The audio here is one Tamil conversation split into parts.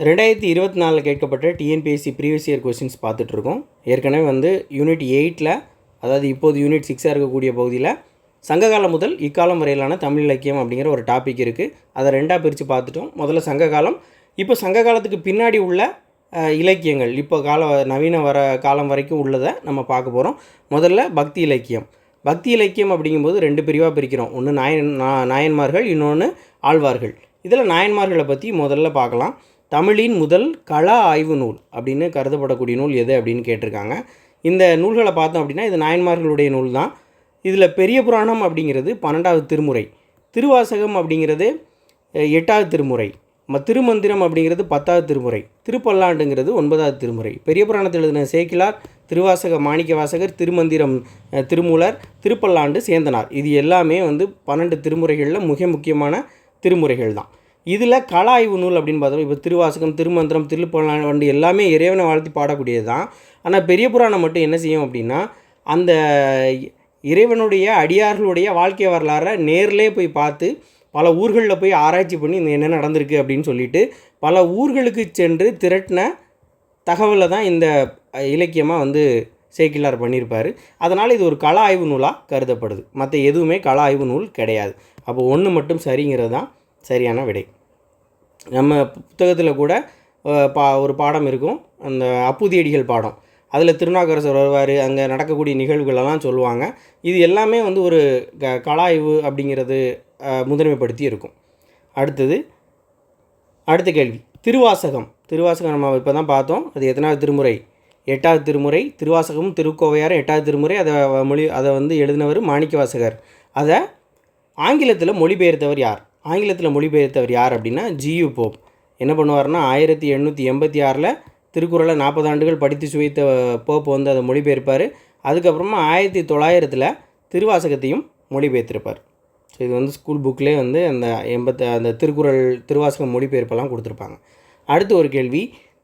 ரெண்டாயிரத்தி இருபத்தி நாலில் கேட்கப்பட்ட டிஎன்பிஎஸ்சி ப்ரீவியஸ் இயர் கொஸ்டின்ஸ் பார்த்துட்ருக்கோம். ஏற்கனவே வந்து யூனிட் எயிட்டில் அதாவது இப்போது யூனிட் சிக்ஸாக இருக்கக்கூடிய பகுதியில் சங்ககாலம் முதல் இக்காலம் வரையிலான தமிழ் இலக்கியம் அப்படிங்கிற ஒரு டாபிக் இருக்குது அதை ரெண்டாக பிரித்து பார்த்துட்டோம். முதல்ல சங்ககாலம். இப்போ சங்க காலத்துக்கு பின்னாடி உள்ள இலக்கியங்கள் இப்போ கால நவீன வர காலம் வரைக்கும் உள்ளதை நம்ம பார்க்க போகிறோம் முதல்ல பக்தி இலக்கியம். பக்தி இலக்கியம் அப்படிங்கும்போது ரெண்டு பிரிவாக பிரிக்கிறோம். ஒன்று நாயன் நா- நாயன்மார்கள் இன்னொன்று ஆழ்வார்கள். இதில் நாயன்மார்களை பற்றி முதல்ல பார்க்கலாம். தமிழின் முதல் கள ஆய்வு நூல் அப்படின்னு கருதப்படக்கூடிய நூல் எது அப்படின்னு கேட்டிருக்காங்க. இந்த நூல்களை பார்த்தோம் அப்படின்னா இது நாயன்மார்களுடைய நூல் தான். இதில் பெரிய புராணம் அப்படிங்கிறது பன்னெண்டாவது திருமுறை திருவாசகம் அப்படிங்கிறது எட்டாவது திருமுறை ம திருமந்திரம் அப்படிங்கிறது பத்தாவது திருமுறை திருப்பல்லாண்டுங்கிறது ஒன்பதாவது திருமுறை. பெரிய புராணத்தில் எழுதின சேக்கிலார் திருவாசக மாணிக்க வாசகர் திருமந்திரம் திருமூலர் திருப்பல்லாண்டு சேந்தனார் இது எல்லாமே வந்து பன்னெண்டு திருமுறைகளில் மிக முக்கியமான திருமுறைகள் தான். இதில் கள ஆய்வு நூல் அப்படின்னு பார்த்தோம் இப்போ திருவாசகம் திருமந்திரம் திருப்பல்லாண்டு எல்லாமே இறைவனை வாழ்த்தி பாடக்கூடியது தான். ஆனால் பெரிய புராணம் மட்டும் என்ன செய்யும் அப்படின்னா அந்த இறைவனுடைய அடியார்களுடைய வாழ்க்கை வரலாறை நேர்லே போய் பார்த்து பல ஊர்களில் போய் ஆராய்ச்சி பண்ணி இந்த என்ன நடந்திருக்கு அப்படின்னு சொல்லிட்டு பல ஊர்களுக்கு சென்று திரட்டின தகவலை தான் இந்த இலக்கியமாக வந்து சேக்கிலார் பண்ணியிருப்பார். அதனால் இது ஒரு கலா ஆய்வு நூலாக கருதப்படுது. மற்ற எதுவுமே கலா ஆய்வு நூல் கிடையாது. அப்போ ஒன்று மட்டும் சரிங்கிறது தான். சரியான விடை. நம்ம புத்தகத்தில் கூட பா ஒரு பாடம் இருக்கும். அந்த அப்புதியடிகள் பாடம். அதில் திருநாகரசர் வருவார் அங்கே நடக்கக்கூடிய நிகழ்வுகளெல்லாம் சொல்லுவாங்க. இது எல்லாமே வந்து ஒரு க கலாய்வு அப்படிங்கிறது முதன்மைப்படுத்தி இருக்கும். அடுத்தது அடுத்த கேள்வி. திருவாசகம். திருவாசகம் நம்ம இப்போ தான் பார்த்தோம். அது எத்தனாவது திருமுறை? எட்டாவது திருமுறை. திருவாசகமும் திருக்கோவையாரும் எட்டாவது திருமுறை. அதை மொழி அதை வந்து எழுதினவர் மாணிக்கவாசகர். அதை ஆங்கிலத்தில் மொழிபெயர்த்தவர் யார்? ஆங்கிலத்தில் மொழிபெயர்த்தவர் யார் அப்படின்னா ஜியு போப். என்ன பண்ணுவார்னா ஆயிரத்தி எண்ணூற்றி எண்பத்தி ஆறில் திருக்குறளை நாற்பது ஆண்டுகள் படித்து சுவைத்த போப் வந்து அதை மொழிபெயர்ப்பார். அதுக்கப்புறமா ஆயிரத்தி தொள்ளாயிரத்தில் திருவாசகத்தையும் மொழிபெயர்த்திருப்பார். ஸோ இது வந்து ஸ்கூல் புக்லேயே வந்து அந்த எண்பத்த அந்த திருக்குறள் திருவாசகம் மொழிபெயர்ப்பெல்லாம் கொடுத்துருப்பாங்க. அடுத்து ஒரு கேள்வி.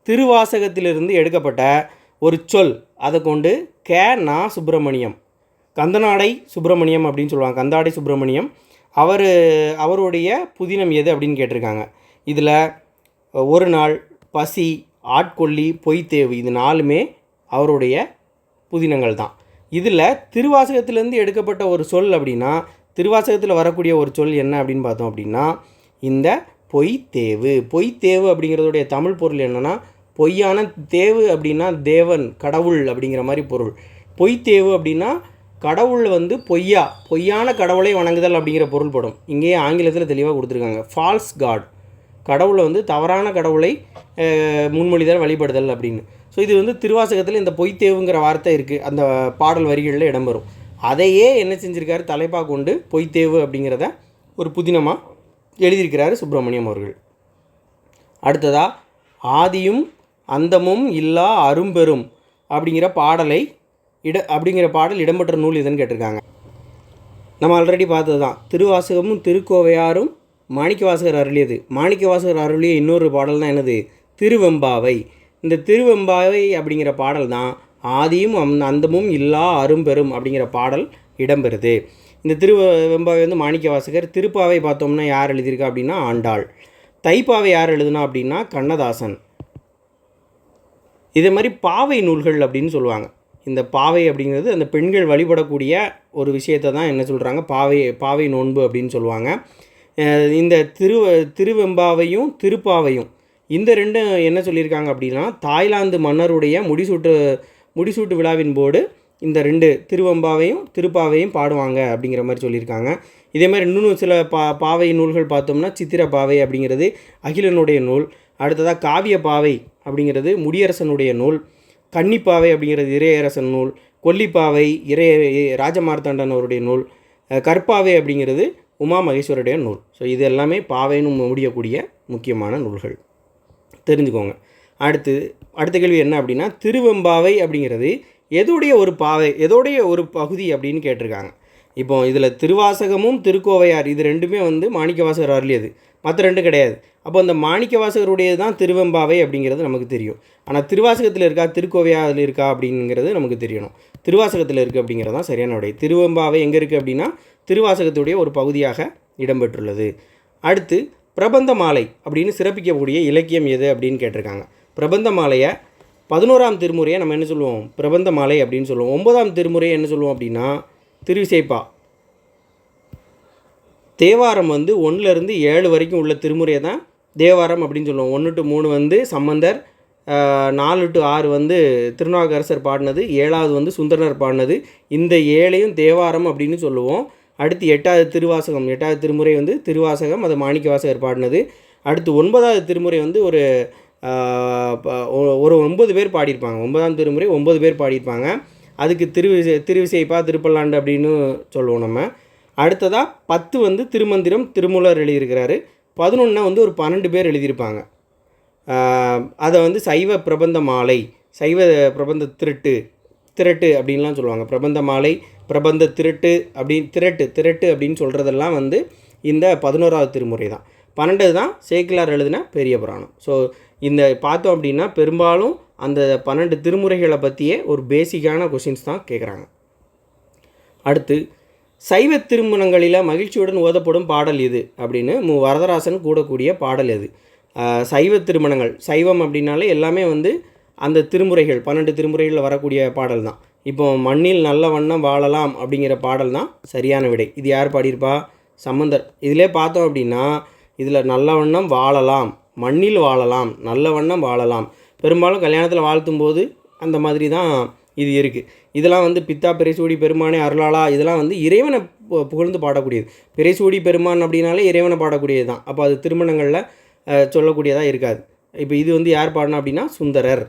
திருவாசகத்திலிருந்து எடுக்கப்பட்ட ஒரு சொல் அதை கொண்டு கே. நா. சுப்பிரமணியம் கந்தநாடை சுப்பிரமணியம் அப்படின்னு சொல்லுவாங்க. கந்தாடை சுப்பிரமணியம் அவர் அவருடைய புதினம் எது அப்படின்னு கேட்டிருக்காங்க. இதில் ஒரு நாள் பசி ஆட்கொல்லி பொய்த்தேவு இது நாலுமே அவருடைய புதினங்கள் தான். இதில் திருவாசகத்திலேருந்து எடுக்கப்பட்ட ஒரு சொல் அப்படின்னா திருவாசகத்தில் வரக்கூடிய ஒரு சொல் என்ன அப்படின்னு பார்த்தோம் அப்படின்னா இந்த பொய்த்தேவு பொய்த்தேவு அப்படிங்கிறதுடைய தமிழ் பொருள் என்னென்னா பொய்யான தேவு அப்படின்னா தேவன் கடவுள் அப்படிங்கிற மாதிரி பொருள். பொய்த்தேவு அப்படின்னா கடவுள் வந்து பொய்யா பொய்யான கடவுளை வணங்குதல் அப்படிங்கிற பொருள்படும் இங்கேயே ஆங்கிலத்தில் தெளிவாக கொடுத்துருக்காங்க. ஃபால்ஸ் காட் கடவுளை வந்து தவறான கடவுளை முன்மொழிதல் வழிபடுதல் அப்படின்னு. ஸோ இது வந்து திருவாசகத்தில் இந்த பொய்த்தேவுங்கிற வார்த்தை இருக்குது அந்த பாடல் வரிகளில் இடம்பெறும். அதையே என்ன செஞ்சுருக்காரு? தலைப்பாக கொண்டு பொய்த்தேவு அப்படிங்கிறத ஒரு புதினமாக எழுதியிருக்கிறாரு சுப்பிரமணியம் அவர்கள். அடுத்ததாக ஆதியும் அந்தமும் இல்லா அரும்பெரும் அப்படிங்கிற பாடலை இட அப்படிங்கிற பாடல் இடம்பெற்ற நூல் இதுன்னு கேட்டிருக்காங்க. நம்ம ஆல்ரெடி பார்த்தது தான் திருவாசகமும் திருக்கோவையாரும் மாணிக்கவாசகர் அருளியது. மாணிக்கவாசகர் அருளிய இன்னொரு பாடல் தான் என்னது? திருவெம்பாவை. இந்த திருவெம்பாவை அப்படிங்கிற பாடல் தான் ஆதியும் அந் அந்தமும் இல்லா அரும்பெரும் அப்படிங்கிற பாடல் இடம்பெறுது. இந்த திருவெம்பாவை வந்து மாணிக்கவாசகர் திருப்பாவை பார்த்தோம்னா யார் எழுதியிருக்கா அப்படின்னா ஆண்டாள். தைப்பாவை யார் எழுதுனா அப்படின்னா கண்ணதாசன். இதே மாதிரி பாவை நூல்கள் அப்படின்னு சொல்லுவாங்க. இந்த பாவை அப்படிங்கிறது அந்த பெண்கள் வழிபடக்கூடிய ஒரு விஷயத்தை தான் என்ன சொல்கிறாங்க பாவை பாவை நோன்பு அப்படின்னு சொல்லுவாங்க. இந்த திரு திருவெம்பாவையும் திருப்பாவையும் இந்த ரெண்டும் என்ன சொல்லியிருக்காங்க அப்படின்னா தாய்லாந்து மன்னருடைய முடிசூட்டு முடிசூட்டு விழாவின் போது இந்த ரெண்டு திருவெம்பாவையும் திருப்பாவையும் பாடுவாங்க அப்படிங்கிற மாதிரி சொல்லியிருக்காங்க. இதே மாதிரி இன்னும் சில பா பாவை நூல்கள் பார்த்தோம்னா சித்திர பாவை அப்படிங்கிறது அகிலனுடைய நூல் அடுத்ததாக காவிய பாவை அப்படிங்கிறது முடியரசனுடைய நூல் கன்னிப்பாவை அப்படிங்கிறது இறையரசன் நூல் கொல்லிப்பாவை இறைய ராஜமார்த்தாண்டன் அவருடைய நூல் கற்பாவை அப்படிங்கிறது உமா மகேஸ்வருடைய நூல். ஸோ இது எல்லாமே பாவைன்னு முடியக்கூடிய முக்கியமான நூல்கள். தெரிஞ்சுக்கோங்க. அடுத்து அடுத்த கேள்வி என்ன அப்படின்னா திருவெம்பாவை அப்படிங்கிறது எதுடைய ஒரு பாவை எதோடைய ஒரு பகுதி அப்படின்னு கேட்டிருக்காங்க. இப்போ இதில் திருவாசகமும் திருக்கோவையார் இது ரெண்டுமே வந்து மாணிக்கவாசகர் அருளியது. மற்ற ரெண்டு கிடையாது. அப்போ அந்த மாணிக்கவாசகருடையது தான் திருவெம்பாவை அப்படிங்கிறது நமக்கு தெரியும். ஆனால் திருவாசகத்தில் இருக்கா திருக்கோவையாரில் இருக்கா அப்படிங்கிறது நமக்கு தெரியணும். திருவாசகத்தில் இருக்குது அப்படிங்கிறது தான் சரியான உடைய திருவெம்பாவை எங்கே இருக்குது அப்படின்னா திருவாசகத்துடைய ஒரு பகுதியாக இடம்பெற்றுள்ளது. அடுத்து பிரபந்த மாலை அப்படின்னு சிறப்பிக்கக்கூடிய இலக்கியம் எது அப்படின்னு கேட்டிருக்காங்க. பிரபந்த மாலையை பதினோராம் திருமுறையை நம்ம என்ன சொல்லுவோம்? பிரபந்த மாலை அப்படின்னு சொல்லுவோம். ஒன்பதாம் திருமுறையை என்ன சொல்லுவோம் அப்படின்னா திருவிசைப்பா. தேவாரம் வந்து ஒன்றுலேருந்து ஏழு வரைக்கும் உள்ள திருமுறையை தான் தேவாரம் அப்படின்னு சொல்லுவோம். ஒன்று டு மூணு வந்து சம்பந்தர் நாலு டு ஆறு வந்து திருநாவுக்கரசர் பாடினது ஏழாவது வந்து சுந்தரர் பாடினது. இந்த ஏழையும் தேவாரம் அப்படின்னு சொல்லுவோம். அடுத்து எட்டாவது திருவாசகம் எட்டாவது திருமுறை வந்து திருவாசகம் அது மாணிக்க வாசகர் பாடினது. அடுத்து ஒன்பதாவது திருமுறை வந்து ஒரு ஒரு ஒன்பது பேர் பாடியிருப்பாங்க. ஒன்பதாம் திருமுறை ஒன்பது பேர் பாடியிருப்பாங்க. அதுக்கு திருவிசை திருவிசைப்பா திருப்பல்லாண்டு அப்படின்னு சொல்லுவோம் நம்ம. அடுத்ததாக பத்து வந்து திருமந்திரம் திருமூலர் எழுதியிருக்கிறாரு. பதினொன்றை வந்து ஒரு பன்னெண்டு பேர் எழுதியிருப்பாங்க. அதை வந்து சைவ பிரபந்த மாலை சைவ பிரபந்த திருட்டு திரட்டு அப்படின்லாம் சொல்லுவாங்க. பிரபந்த மாலை பிரபந்த திருட்டு அப்படின்னு திரட்டு திரட்டு அப்படின்னு சொல்கிறதெல்லாம் வந்து இந்த பதினோராவது திருமுறை தான். பன்னெண்டு தான் சேக்கிலார் எழுதின பெரிய புராணம். ஸோ இந்த பார்த்தோம் அப்படின்னா பெரும்பாலும் அந்த பன்னெண்டு திருமுறைகளை பற்றியே ஒரு பேசிக்கான கொஷின்ஸ் தான் கேட்குறாங்க அடுத்து சைவ திருமணங்களில் மகிழ்ச்சியுடன் ஓதப்படும் பாடல் இது அப்படின்னு மு. வரதராசன் கூடக்கூடிய பாடல் இது சைவ திருமணங்கள் சைவம் அப்படின்னாலே எல்லாமே வந்து அந்த திருமுறைகள் பன்னெண்டு திருமுறைகளில் வரக்கூடிய பாடல் தான். இப்போ மண்ணில் நல்ல வண்ணம் வாழலாம் அப்படிங்கிற பாடல் தான் சரியான விடை. இது யார் பாடியிருப்பா? சம்பந்தர். இதிலே பார்த்தோம் அப்படின்னா இதில் நல்ல வண்ணம் வாழலாம் மண்ணில் வாழலாம் நல்ல வண்ணம் வாழலாம். பெரும்பாலும் கல்யாணத்தில் வாழ்த்தும் போது அந்த மாதிரி தான் இது இருக்குது இதெல்லாம் வந்து பித்தா பிறைசூடி பெருமானே அருளாளா இதெல்லாம் வந்து இறைவனை புகழ்ந்து பாடக்கூடியது. பிறைசூடி பெருமான் அப்படின்னாலே இறைவனை பாடக்கூடியது தான் அப்போ அது திருமணங்களில் சொல்லக்கூடியதாக இருக்காது. இப்போ இது வந்து யார் பாடினா அப்படின்னா சுந்தரர்.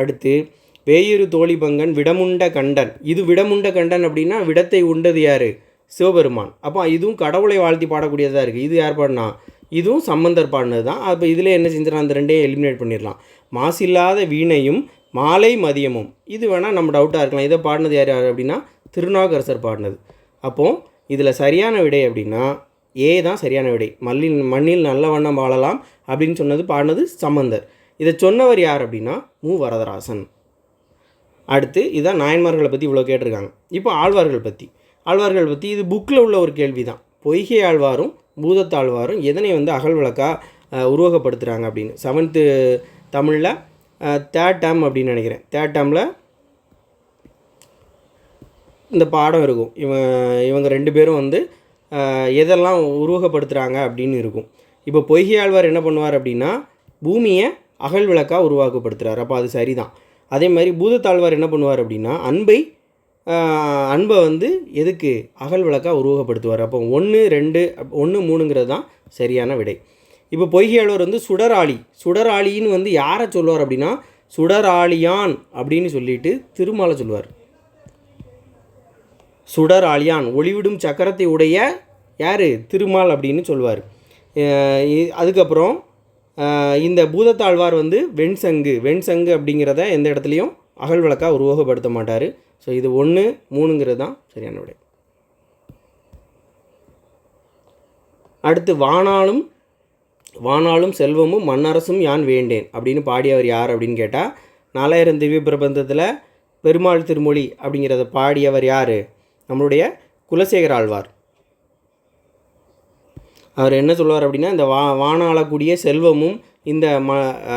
அடுத்து வேயிறு தோழிபங்கன் விடமுண்ட கண்டன். இது விடமுண்ட கண்டன் அப்படின்னா விடத்தை உண்டது யார்? சிவபெருமான். அப்போ இதுவும் கடவுளை வாழ்த்தி பாடக்கூடியதாக இருக்குது இது யார் பாடினா? இதுவும் சம்பந்தர் பாடினது தான் அப்போ இதில் என்ன செஞ்சிடலாம்? அந்த ரெண்டையும் எலிமினேட் பண்ணிடலாம். மாசில்லாத வீணையும் மாலை மதியமும். இது வேணால் நம்ம டவுட்டாக இருக்கலாம். இதை பாடினது யார் யார் அப்படின்னா திருநாவுக்கரசர் பாடினது. அப்போது இதில் சரியான விடை அப்படின்னா ஏ தான் சரியான விடை. மல்லில் மண்ணில் நல்ல வண்ணம் வாழலாம் அப்படின்னு சொன்னது பாடினது சம்பந்தர். இதை சொன்னவர் யார் அப்படின்னா மு. வரதராசன். அடுத்து இதான் நாயன்மார்களை பற்றி இவ்வளோ கேட்டிருக்காங்க. இப்போ ஆழ்வார்கள் பற்றி ஆழ்வார்கள் பற்றி இது புக்கில் உள்ள ஒரு கேள்வி தான் பொய்கை ஆழ்வாரும் பூதத்தாழ்வாரும் எதனை வந்து அகல் விளக்காக உருவகப்படுத்துகிறாங்க அப்படின்னு. செவன்த்து தமிழில் தேர்ட் டேம் அப்படின்னு நினைக்கிறேன். தேர்ட் டேமில் இந்த பாடம் இருக்கும். இவன் இவங்க ரெண்டு பேரும் வந்து எதெல்லாம் உருவகப்படுத்துகிறாங்க அப்படின்னு இருக்கும். இப்போ பொய்கை ஆழ்வார் என்ன பண்ணுவார் அப்படின்னா பூமியை அகல் விளக்காக உருவாக்கப்படுத்துகிறார் அப்போ அது சரிதான். அதே மாதிரி பூதத்தாழ்வார் என்ன பண்ணுவார் அப்படின்னா அன்பை அன்பை வந்து எதுக்கு? அகல் விளக்காக உருவகப்படுத்துவார். அப்போ ஒன்று ரெண்டு ஒன்று மூணுங்கிறது தான் சரியான விடை. இப்போ பொய்கையாளர் வந்து சுடராளி. சுடராளின்னு வந்து யாரை சொல்லுவார் அப்படின்னா சுடராளியான் அப்படின்னு சொல்லிட்டு திருமாலை சொல்லுவார். சுடராளியான் ஒளிவிடும் சக்கரத்தை உடைய யார்? திருமால் அப்படின்னு சொல்லுவார். அதுக்கப்புறம் இந்த பூதத்தாழ்வார் வந்து வெண்சங்கு. வெண்சங்கு அப்படிங்கிறத எந்த இடத்துலையும் அகல் விளக்காக உருவகப்படுத்த மாட்டார். ஸோ இது ஒன்று மூணுங்கிறது தான் சரியான விடை. அடுத்து வானாலும் வானாலும் செல்வமும் மண்ணரசும் யான் வேண்டேன்? அப்படின்னு பாடியவர் யார் அப்படின்னு கேட்டால் நாலாயிரம் திவ்ய பிரபந்தத்தில் பெருமாள் திருமொழி அப்படிங்கிறத பாடியவர் யார்? நம்மளுடைய குலசேகர ஆழ்வார். அவர் என்ன சொல்லுவார் அப்படின்னா இந்த வா வானாளக்கூடிய செல்வமும் இந்த ம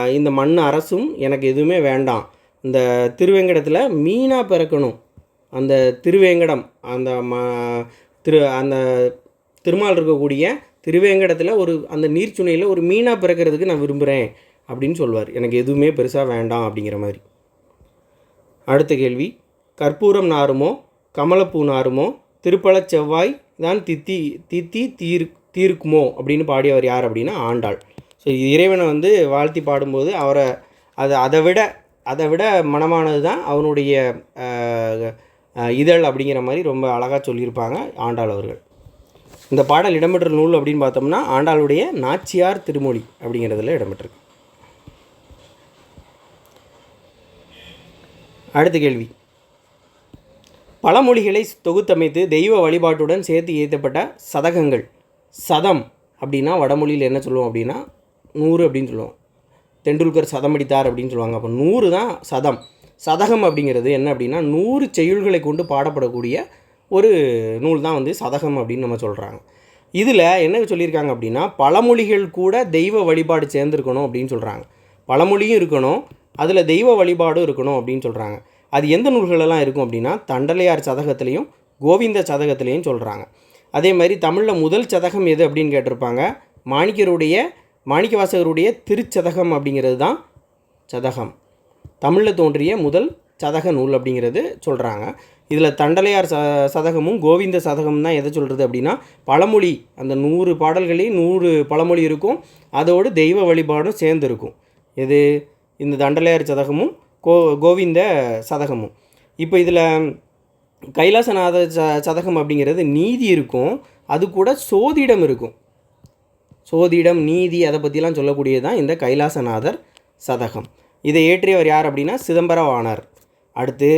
இந்த மண் அரசும் எனக்கு எதுவுமே வேண்டாம். இந்த திருவேங்கடத்தில் மீனாக பிறக்கணும். அந்த திருவேங்கடம் அந்த ம திரு அந்த திருமால் இருக்கக்கூடிய திருவேங்கடத்தில் ஒரு அந்த நீர்ச்சுனையில் ஒரு மீனாக பிறக்கிறதுக்கு நான் விரும்புகிறேன் அப்படின்னு சொல்லுவார் எனக்கு எதுவுமே பெருசாக வேண்டாம் அப்படிங்கிற மாதிரி. அடுத்த கேள்வி. கற்பூரம் நாருமோ கமலப்பூ நாருமோ திருப்பலச் செவ்வாய் தான் தித்தி தித்தி தீர் தீர்க்குமோ அப்படின்னு பாடியவர் யார் அப்படின்னா ஆண்டாள். ஸோ இறைவனை வந்து வாழ்த்தி பாடும்போது அவரை அதை அதை விட அதை விட மனமானது தான் அவனுடைய இதழ் அப்படிங்கிற மாதிரி ரொம்ப அழகாக சொல்லியிருப்பாங்க ஆண்டாள் அவர்கள். இந்த பாடல் இடம்பெற்ற நூல் அப்படின்னு பார்த்தோம்னா ஆண்டாளுடைய நாச்சியார் திருமொழி அப்படிங்கிறதுல இடம்பெற்றிருக்கு. அடுத்த கேள்வி. பல மொழிகளை தொகுத்தமைத்து தெய்வ வழிபாட்டுடன் சேர்த்து ஏற்றப்பட்ட சதகங்கள் சதம் அப்படின்னா வடமொழியில் என்ன சொல்லுவோம் அப்படின்னா நூறு அப்படின்னு சொல்லுவோம். தெண்டுல்கர் சதம் அடித்தார் அப்படின்னு சொல்லுவாங்க. அப்போ நூறு தான் சதம். சதகம் அப்படிங்கிறது என்ன அப்படின்னா நூறு செய்யுள்களை கொண்டு பாடப்படக்கூடிய ஒரு நூல் தான் வந்து சதகம் அப்படின்னு நம்ம சொல்கிறாங்க இதில் என்ன சொல்லியிருக்காங்க அப்படின்னா பழமொழிகள் கூட தெய்வ வழிபாடு சேர்ந்துருக்கணும் அப்படின்னு சொல்கிறாங்க பழமொழியும் இருக்கணும் அதில் தெய்வ வழிபாடும் இருக்கணும் அப்படின்னு சொல்கிறாங்க அது எந்த நூல்களெல்லாம் இருக்கும் அப்படின்னா தண்டலையார் சதகத்திலையும் கோவிந்த சதகத்திலையும் சொல்கிறாங்க அதே மாதிரி தமிழில் முதல் சதகம் எது அப்படின்னு கேட்டிருப்பாங்க? மாணிக்கருடைய மாணிக்கவாசகருடைய திருச்சதகம் அப்படிங்கிறது தான் சதகம். தமிழில் தோன்றிய முதல் சதக நூல் அப்படிங்கிறது சொல்கிறாங்க இதில் தண்டலையார் ச சதகமும் கோவிந்த சதகம் தான் எதை சொல்கிறது அப்படின்னா பழமொழி அந்த நூறு பாடல்களையும் நூறு பழமொழி இருக்கும். அதோடு தெய்வ வழிபாடும் சேர்ந்து இருக்கும். இது இந்த தண்டலையார் சதகமும் கோ கோவிந்த சதகமும். இப்போ இதில் கைலாசநாத ச சதகம் அப்படிங்கிறது நீதி இருக்கும். அது கூட சோதிடம் இருக்கும். சோதிடம் நீதி அதை பற்றிலாம் சொல்லக்கூடியது தான் இந்த கைலாசநாதர் சதகம். இதை இயற்றியவர் யார் அப்படின்னா சிதம்பரவாணர். அடுத்து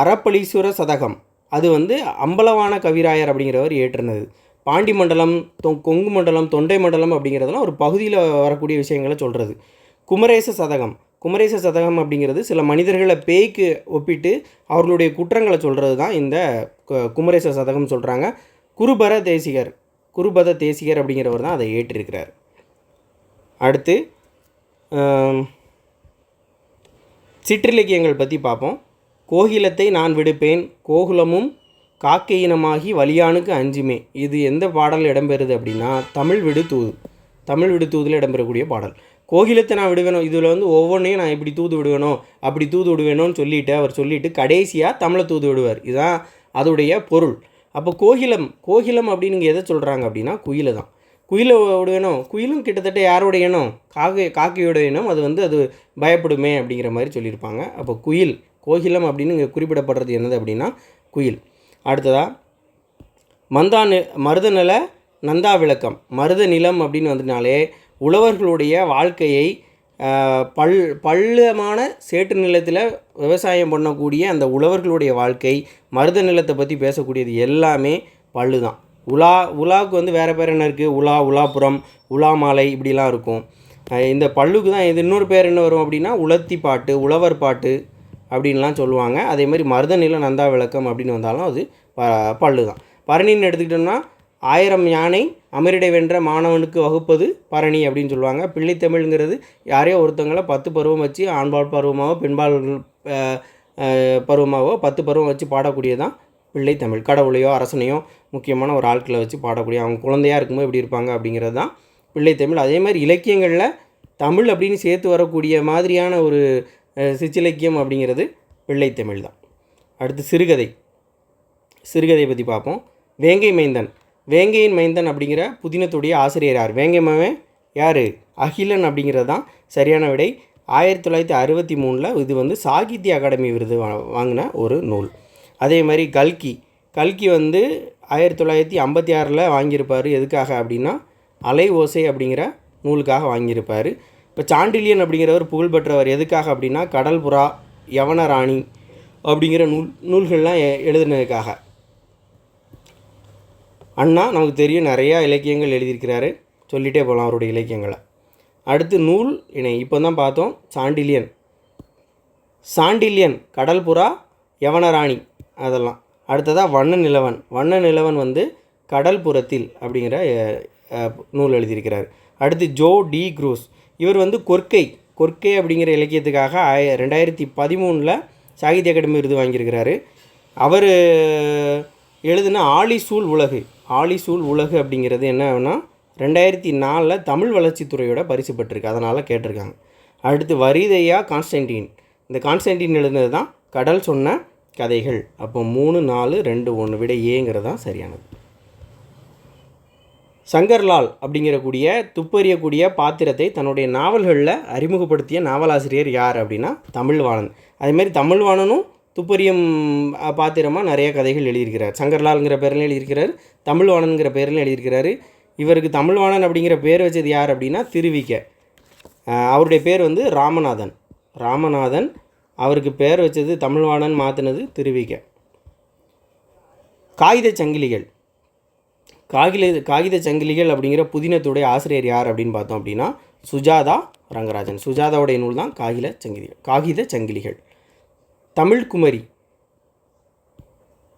அறப்பளீஸ்வர சதகம். அது வந்து அம்பலவான கவிராயர் அப்படிங்கிறவர் ஏற்றுனது பாண்டி மண்டலம் தொ கொங்கு மண்டலம் தொண்டை மண்டலம் அப்படிங்கிறதெல்லாம் ஒரு பகுதியில் வரக்கூடிய விஷயங்களை சொல்கிறது குமரேச சதகம். குமரேச சதகம் அப்படிங்கிறது சில மனிதர்களை பேய்க்கு ஒப்பிட்டு அவர்களுடைய குற்றங்களை சொல்கிறது தான் இந்த குமரேச சதகம் சொல்கிறாங்க குருபர தேசிகர். குருபத தேசிகர் அப்படிங்கிறவர் தான் அதை ஏற்றிருக்கிறார். அடுத்து சிற்றிலக்கியங்கள் பற்றி பார்ப்போம். கோகிலத்தை நான் விடுப்பேன். கோகுலமும் காக்கையினமாகி வலியானுக்கு அஞ்சுமே. இது எந்த பாடல் இடம்பெறுது அப்படின்னா தமிழ் விடு தூது தமிழ் விடு தூதில் இடம்பெறக்கூடிய பாடல். கோகிலத்தை நான் விடுவேணும் இதில் வந்து ஒவ்வொன்றையும் நான் இப்படி தூது விடுவேணும் அப்படி தூது விடுவேணும்னு சொல்லிட்டு அவர் சொல்லிவிட்டு கடைசியாக தமிழை தூது விடுவார். இதுதான் அதோடைய பொருள். அப்போ கோகிலம் கோகிலம் அப்படின்னு இங்கே எதை சொல்கிறாங்க அப்படின்னா குயிலை தான். குயிலை விடுவேணும் குயிலும் கிட்டத்தட்ட யாரோட இனம் காக்கை காக்கையோட இனம் அது வந்து அது பயப்படுமே அப்படிங்கிற மாதிரி சொல்லியிருப்பாங்க. அப்போ குயில் கோகிலம் அப்படின்னு இங்கே குறிப்பிடப்படுறது என்னது அப்படின்னா குயில். அடுத்ததாக மந்தா நி மருதநில நந்தா விளக்கம். மருத நிலம் அப்படின்னு வந்துனாலே உழவர்களுடைய வாழ்க்கையை பல் பள்ளமான சேற்று நிலத்தில் விவசாயம் பண்ணக்கூடிய அந்த உழவர்களுடைய வாழ்க்கை மருத நிலத்தை பற்றி பேசக்கூடியது எல்லாமே பல்லு தான் உலா உலாவுக்கு வந்து வேறு பேர் என்ன இருக்குது உலா உலாபுரம் உலா மாலை இப்படிலாம் இருக்கும். இந்த பல்லுக்கு தான் இது இன்னொரு பேர் என்ன வரும் அப்படின்னா உலத்தி பாட்டு உழவர் பாட்டு அப்படின்லாம் சொல்லுவாங்க. அதே மாதிரி மருத நில நந்தா விளக்கம் அப்படின்னு வந்தாலும் அது ப- பல்லு தான் பரணின்னு எடுத்துக்கிட்டோம்னா ஆயிரம் யானை அமரிடை வென்ற மாணவனுக்கு வகுப்பது பரணி அப்படின்னு சொல்லுவாங்க. பிள்ளைத்தமிழ்ங்கிறது யாரையோ ஒருத்தவங்கள பத்து பருவம் வச்சு ஆண்பால் பருவமாகவோ பெண்பால் பருவமாகவோ பத்து பருவம் வச்சு பாடக்கூடியதான் பிள்ளைத்தமிழ் கடவுளையோ அரசனையோ முக்கியமான ஒரு ஆட்களை வச்சு பாடக்கூடிய அவங்க குழந்தையாக இருக்கும்போது எப்படி இருப்பாங்க அப்படிங்கிறது தான் பிள்ளைத்தமிழ் அதே மாதிரி இலக்கியங்களில் தமிழ் அப்படின்னு சேர்த்து வரக்கூடிய மாதிரியான ஒரு சிற்றிலக்கியம் அப்படிங்கிறது பிள்ளைத்தமிழ் தான். அடுத்து சிறுகதை. சிறுகதை பற்றி பார்ப்போம். வேங்கை மைந்தன். வேங்கையின் மைந்தன் அப்படிங்கிற புதினத்துடைய ஆசிரியர் யார்? வேங்கை மாவன் யார்? அகிலன் அப்படிங்கிறது தான் சரியான விடை. ஆயிரத்தி தொள்ளாயிரத்தி அறுபத்தி மூணில் இது வந்து சாகித்ய அகாடமி விருது வாங்கின ஒரு நூல். அதே மாதிரி கல்கி. கல்கி வந்து ஆயிரத்தி தொள்ளாயிரத்தி ஐம்பத்தி ஆறில் வாங்கியிருப்பார். எதுக்காக அப்படின்னா அலை ஓசை அப்படிங்கிற நூலுக்காக வாங்கியிருப்பார். இப்போ சாண்டிலியன் அப்படிங்கிறவர் புகழ்பெற்றவர் எதுக்காக அப்படின்னா கடல் புறா யவனராணி அப்படிங்கிற நூல் நூல்கள்லாம் எ- எழுதுனதுக்காக. அண்ணா நமக்கு தெரியும் நிறையா இலக்கியங்கள் எழுதியிருக்கிறாரு. சொல்லிகிட்டே போகலாம் அவருடைய இலக்கியங்களை. அடுத்து நூல் இணை. இப்போ தான் பார்த்தோம் சாண்டிலியன். சாண்டில்யன் கடல்புறா யவனராணி அதெல்லாம். அடுத்ததாக வண்ண நிலவன் வண்ண நிலவன் வந்து கடல்புறத்தில் அப்படிங்கிற நூல் எழுதியிருக்கிறார். அடுத்து ஜோ டி குரூஸ். இவர் வந்து கொற்கை கொற்கை அப்படிங்கிற இலக்கியத்துக்காக ஆய ரெண்டாயிரத்தி பதிமூணில் சாகித்ய அகாடமி விருது வாங்கியிருக்கிறாரு. அவர் எழுதின ஆலிசூல் உலகு ஆலிசூல் உலகு அப்படிங்கிறது என்னன்னா ரெண்டாயிரத்தி நாலில் தமிழ் வளர்ச்சித்துறையோட பரிசு பெற்றிருக்கு. அதனால் கேட்டிருக்காங்க. அடுத்து வரிதையா கான்ஸ்டன்டின். இந்த கான்ஸ்டன்டின் எழுதுனது தான் கடல் சொன்ன கதைகள். அப்போ மூணு நாலு ரெண்டு ஒன்று விட ஏங்கிறது தான் சரியானது. சங்கர்லால் அப்படிங்கிறக்கூடிய துப்பறியக்கூடிய பாத்திரத்தை தன்னுடைய நாவல்களில் அறிமுகப்படுத்திய நாவலாசிரியர் யார் அப்படின்னா தமிழ்வாணன். அதேமாதிரி தமிழ்வாணனும் துப்பறியும் பாத்திரமாக நிறைய கதைகள் எழுதியிருக்கிறார். சங்கர்லால்ங்கிற பேரில் எழுதியிருக்கிறார் தமிழ்வாணனுங்கிற பேரில் எழுதியிருக்கிறாரு. இவருக்கு தமிழ்வாணன் அப்படிங்கிற பேர் வச்சது யார் அப்படின்னா திருவிக்க அவருடைய பேர் வந்து ராமநாதன். ராமநாதன் அவருக்கு பேர் வச்சது தமிழ்வாணன் மாற்றினது திருவிக்க காகிதச் சங்கிலிகள். காகில காகித சங்கிலிகள் அப்படிங்கிற புதினத்துடைய ஆசிரியர் யார் அப்படின்னு பார்த்தோம் அப்படின்னா சுஜாதா ரங்கராஜன். சுஜாதாவுடைய நூல் தான் காகில சங்கிலிகள் காகித சங்கிலிகள். தமிழ்குமரி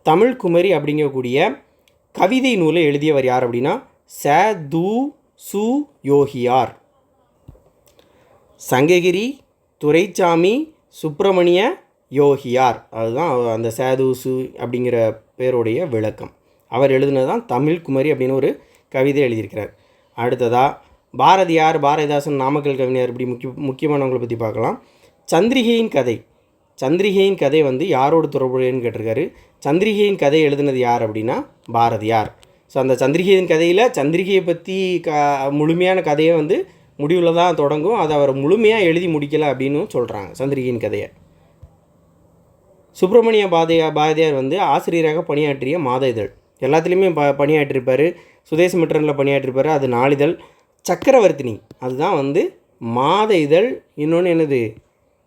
தமிழ்குமரி அப்படிங்கக்கூடிய கவிதை நூலை எழுதியவர் யார் அப்படின்னா ச து சு யோகியார். சங்ககிரி துரைச்சாமி சுப்பிரமணிய யோகியார். அதுதான் அந்த சேது சு அப்படிங்கிற பேருடைய விளக்கம். அவர் எழுதினது தான் தமிழ் குமரி அப்படின்னு ஒரு கவிதை எழுதியிருக்கிறார். அடுத்ததாக பாரதியார் பாரதிதாசன் நாமக்கல் கவிஞர் இப்படி முக்கிய முக்கியமானவங்களை பற்றி பார்க்கலாம். சந்திரிகையின் கதை. சந்திரிகையின் கதை வந்து யாரோடு தொடர்புடையன்னு கேட்டிருக்காரு. சந்திரிகையின் கதை எழுதினது யார் அப்படின்னா பாரதியார். ஸோ அந்த சந்திரிகையின் கதையில் சந்திரிகையை பற்றி க முழுமையான கதையை வந்து முடிவில் தான் தொடங்கும். அதை அவர் முழுமையாக எழுதி முடிக்கலை அப்படின்னு சொல்கிறாங்க சந்திரிகையின் கதையை. சுப்பிரமணிய பாதையா பாரதியார் வந்து ஆசிரியராக பணியாற்றிய மாத இதழ். எல்லாத்துலேயுமே ப பணியாற்றிருப்பார். சுதேசமிற்றனில் பணியாற்றிருப்பார். அது நாளிதழ். சக்கரவர்த்தினி. அதுதான் வந்து மாத இதழ். இன்னொன்று என்னது?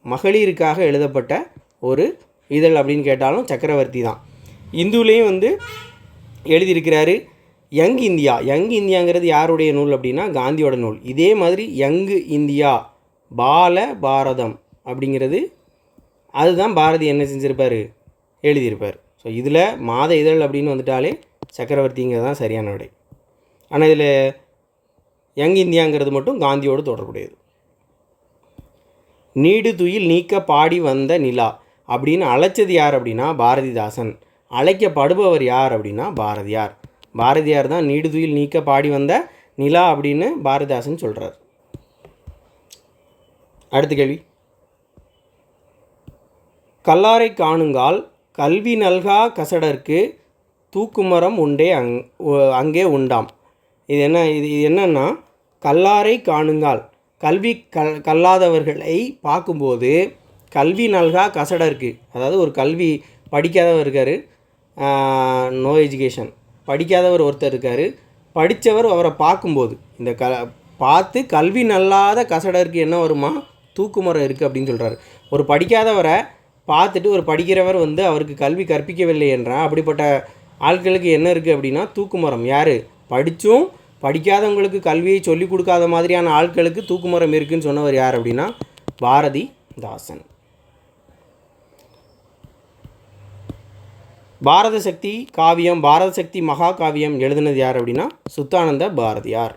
மகளிருக்காக எழுதப்பட்ட ஒரு இதழ் அப்படின்னு கேட்டாலும் சக்கரவர்த்தி தான். இந்துலேயும் வந்து எழுதியிருக்கிறாரு யங் இந்தியா. யங் இந்தியாங்கிறது யாருடைய நூல் அப்படின்னா காந்தியோட நூல். இதே மாதிரி யங்கு இந்தியா பால பாரதம் அப்படிங்கிறது அதுதான் பாரதி என்ன செஞ்சுருப்பார்? எழுதியிருப்பார். ஸோ இதில் மாத இதழ் அப்படின்னு வந்துட்டாலே சக்கரவர்த்திங்கிறது தான் சரியான விடை. ஆனால் இதில் யங் இந்தியாங்கிறது மட்டும் காந்தியோடு தொடர்புடையது. நீடு துயில் நீக்க பாடி வந்த நிலா அப்படின்னு அழைச்சது யார் அப்படின்னா பாரதிதாசன். அழைக்கப்படுபவர் யார் அப்படின்னா பாரதியார். பாரதியார் தான் நீடுதுயில் நீக்க பாடி வந்த நிலா அப்படின்னு பாரதிதாசன் சொல்கிறார் அடுத்த கேள்வி. கல்லாரை காணுங்கால் கல்வி நல்கா கசடர்க்கு தூக்குமரம் உண்டே அங் அங்கே உண்டாம். இது என்ன இது இது என்னன்னா கல்லாரை காணுங்கால். கல்வி கல் கல்லாதவர்களை பார்க்கும்போது கல்வி நல்கா கசடர்க்கு அதாவது ஒரு கல்வி படிக்காதவர் இருக்கார் நோ எஜுகேஷன் படிக்காதவர் ஒருத்தர் இருக்கார் படித்தவர் அவரை பார்க்கும்போது. இந்த க பார்த்து கல்வி நல்லாத கசடருக்கு என்ன வருமா? தூக்குமரம் இருக்குது அப்படின்னு சொல்கிறாரு ஒரு படிக்காதவரை பார்த்துட்டு ஒரு படிக்கிறவர் வந்து அவருக்கு கல்வி கற்பிக்கவில்லை என்றால் அப்படிப்பட்ட ஆட்களுக்கு என்ன இருக்குது அப்படின்னா தூக்குமரம். யார்? படித்தும் படிக்காதவங்களுக்கு கல்வியை சொல்லிக் கொடுக்காத மாதிரியான ஆட்களுக்கு தூக்குமரம் இருக்குன்னு சொன்னவர் யார் அப்படின்னா பாரதி தாசன் பாரத சக்தி காவியம் பாரத சக்தி மகா காவியம் எழுதினது யார் அப்படின்னா சுத்தானந்த பாரதியார்.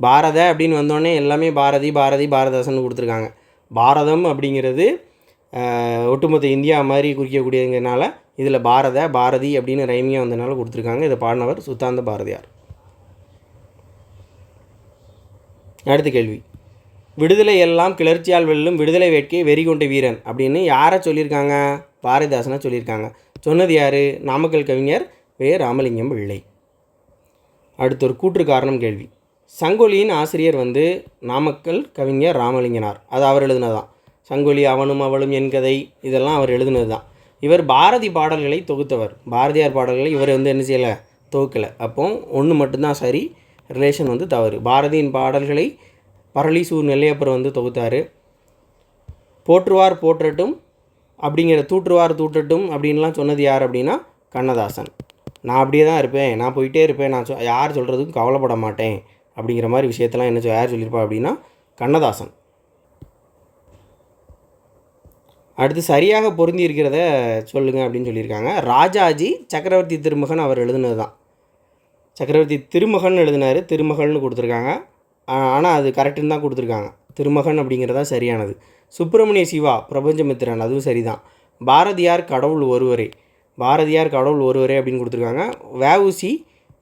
பாரத அப்படின்னு வந்தோடனே எல்லாமே பாரதி பாரதி பாரதாசன் கொடுத்துருக்காங்க. பாரதம் அப்படிங்கிறது ஒட்டுமொத்த இந்தியா மாதிரி குறிக்கக்கூடியதுங்கிறனால இதில் பாரத பாரதி அப்படின்னு ரைமியாக வந்தனால கொடுத்துருக்காங்க. இதை பாடினவர் சுத்தாந்த பாரதியார். அடுத்த கேள்வி. விடுதலை எல்லாம் கிளர்ச்சியால் வெல்லும் விடுதலை வேட்கையை வெறி கொண்ட வீரன் அப்படின்னு யாரை சொல்லியிருக்காங்க? பாரதிதாசனை சொல்லியிருக்காங்க. சொன்னது யார்? நாமக்கல் கவிஞர் வே. ராமலிங்கம் பிள்ளை. அடுத்து ஒரு கூற்று காரணம் கேள்வி. சங்கொலியின் ஆசிரியர் வந்து நாமக்கல் கவிஞர் ராமலிங்கனார். அது அவர் எழுதினதான் சங்கொலி அவனும் அவளும் என் கதை இதெல்லாம் அவர் எழுதினது தான் இவர் பாரதி பாடல்களை தொகுத்தவர். பாரதியார் பாடல்களை இவர் வந்து என்ன செய்யலை? தொகுக்கலை. அப்போ ஒன்று மட்டும்தான் சரி ரிலேஷன் வந்து தவறு. பாரதியின் பாடல்களை பரளிசூர் நெல்லையப்பர் வந்து தொகுத்தார். போற்றுவார் போற்றட்டும் அப்படிங்கிற தூற்றுவார் தூற்றட்டும் அப்படின்லாம் சொன்னது யார் அப்படின்னா? கண்ணதாசன். நான் அப்படியே தான் இருப்பேன். நான் போயிட்டே இருப்பேன். நான் சொ- யார் சொல்கிறதுக்கும் கவலைப்பட மாட்டேன் அப்படிங்கிற மாதிரி விஷயத்தெல்லாம் என்ன யார் சொல்லியிருப்பா அப்படின்னா? கண்ணதாசன். அடுத்து சரியாக பொருந்தி இருக்கிறத சொல்லுங்கள் அப்படின்னு சொல்லியிருக்காங்க. ராஜாஜி சக்கரவர்த்தி திருமகன் அவர் எழுதுனது தான். சக்கரவர்த்தி திருமகன் எழுதினார் திருமகள்னு கொடுத்துருக்காங்க. ஆனால் அது கரெக்டுன்னு தான் கொடுத்துருக்காங்க. திருமகன் அப்படிங்கிறதா சரியானது. சுப்பிரமணிய சிவா பிரபஞ்சமித்திரன் அதுவும் சரிதான். பாரதியார் கடவுள் ஒருவரே. பாரதியார் கடவுள் ஒருவரே அப்படின்னு கொடுத்துருக்காங்க. வேவுசி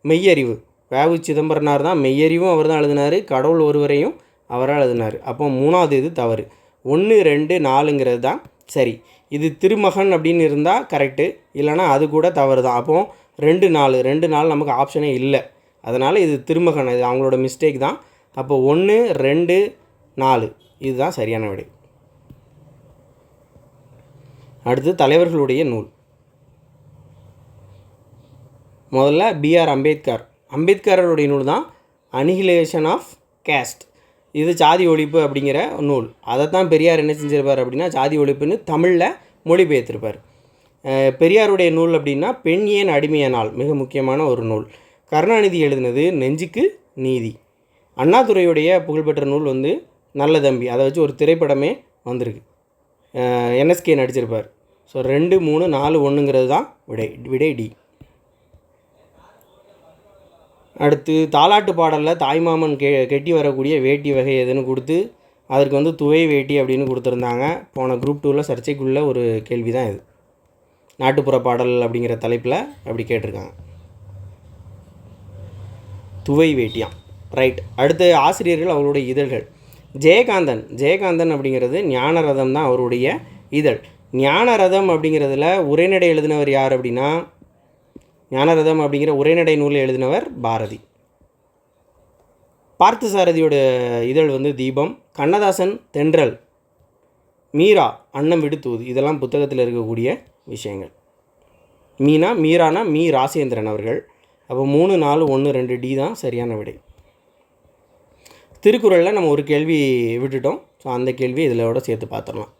மெய்யறிவு. வேவு சிதம்பரனார் தான் மெய்யறிவும் அவர் தான் எழுதினார் கடவுள் ஒருவரையும் அவரால் எழுதினார். அப்போ மூணாவது இது தவறு. ஒன்று ரெண்டு நாலுங்கிறது தான் சரி இது திருமகன் அப்படின்னு இருந்தால் கரெக்டு இல்லைன்னா அது கூட தவறு தான் அப்போது ரெண்டு நாள் ரெண்டு நாள் நமக்கு ஆப்ஷனே இல்லை. அதனால் இது திருமகன் இது அவங்களோட மிஸ்டேக் தான். அப்போ ஒன்று ரெண்டு நாலு. இதுதான் சரியான விடை. அடுத்து தலைவர்களுடைய நூல். முதல்ல பிஆர் அம்பேத்கர். அம்பேத்கரருடைய நூல் தான் அனிகிலேஷன் ஆஃப் கேஸ்ட் இது சாதி ஒழிப்பு அப்படிங்கிற நூல். அதை தான் பெரியார் என்ன செஞ்சிருப்பார் அப்படின்னா சாதி ஒழிப்புன்னு தமிழில் மொழிபெயர்த்திருப்பார். பெரியாருடைய நூல் அப்படின்னா பெண் ஏன் அடிமையானால்? மிக முக்கியமான ஒரு நூல். கருணாநிதி எழுதினது நெஞ்சுக்கு நீதி. அண்ணாதுரையுடைய புகழ்பெற்ற நூல் வந்து நல்ல தம்பி. அதை வச்சு ஒரு திரைப்படமே வந்திருக்கு. என்எஸ்கே நடிச்சிருப்பார். ஸோ ரெண்டு மூணு நாலு ஒன்றுங்கிறது தான் விடை விடை டி. அடுத்து தாலாட்டு பாடலில் தாய்மாமன் கெ கெட்டி வரக்கூடிய வேட்டி வகை எதுன்னு கொடுத்து அதற்கு வந்து துவை வேட்டி அப்படின்னு கொடுத்துருந்தாங்க. போன குரூப் டூவில் சர்ச்சைக்குள்ள ஒரு கேள்வி தான் இது. நாட்டுப்புற பாடல் அப்படிங்கிற தலைப்பில் அப்படி கேட்டிருக்காங்க. துவை வேட்டியாம். ரைட் அடுத்து ஆசிரியர்கள் அவருடைய இதழ்கள். ஜெயகாந்தன். ஜெயகாந்தன் அப்படிங்கிறது ஞானரதம் தான் அவருடைய இதழ். ஞானரதம் அப்படிங்கிறதுல உரைநடை எழுதினவர் யார் அப்படின்னா ஞானரதம் அப்படிங்கிற உரைநடை நூலை எழுதினவர் பாரதி. பார்த்தசாரதியோட இதழ் வந்து தீபம் கண்ணதாசன் தென்றல் மீரா அன்னம் விடுத்தூது. இதெல்லாம் புத்தகத்தில் இருக்கக்கூடிய விஷயங்கள். மீனா மீரானா மீ ராசேந்திரன் அவர்கள். அப்போ மூணு நாலு ஒன்று ரெண்டு டி தான் சரியான விடை. திருக்குறளில் நம்ம ஒரு கேள்வி விட்டுட்டோம். ஸோ அந்த கேள்வி இதிலோட சேர்த்து பார்த்துடலாம்.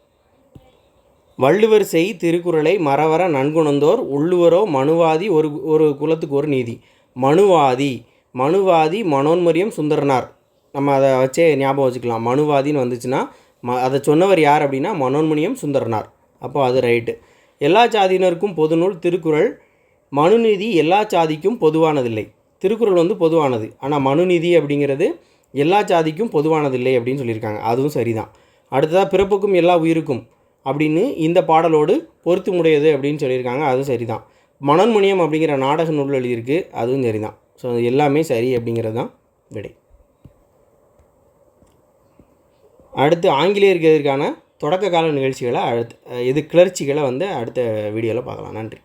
வள்ளுவர் செய் திருக்குறளை மறவர நன்குணந்தோர் உள்ளுவரோ மனுவாதி ஒரு ஒரு குலத்துக்கு ஒரு நீதி. மனுவாதி மனுவாதி மனோன்மரியம் சுந்தரனார். நம்ம அதை வச்சே ஞாபகம் வச்சுக்கலாம். மனுவாதின்னு வந்துச்சுன்னா ம அதை சொன்னவர் யார் அப்படின்னா மனோன்மணியம் சுந்தரனார். அப்போ அது ரைட்டு. எல்லா சாதியினருக்கும் பொதுநூல் திருக்குறள் மனுநீதி எல்லா சாதிக்கும் பொதுவானதில்லை. திருக்குறள் வந்து பொதுவானது. ஆனால் மனுநீதி அப்படிங்கிறது எல்லா சாதிக்கும் பொதுவானதில்லை அப்படின்னு சொல்லியிருக்காங்க. அதுவும் சரிதான். அடுத்ததாக பிறப்புக்கும் எல்லா உயிருக்கும். அப்படின்னு இந்த பாடலோடு பொருத்தமுடையது அப்படின்னு சொல்லியிருக்காங்க. அதுவும் சரிதான். மனோன்மணியம் அப்படிங்கிற நாடக நூல் எழுதியிருக்கு. அதுவும் சரிதான். ஸோ எல்லாமே சரி அப்படிங்கிறது தான் விடை. அடுத்து ஆங்கிலேயருக்கு எதிர்க்கான தொடக்க கால நிகழ்ச்சிகளை அடுத்து இது கிளர்ச்சிகளை வந்து அடுத்த வீடியோவில் பார்க்கலாம். நன்றி.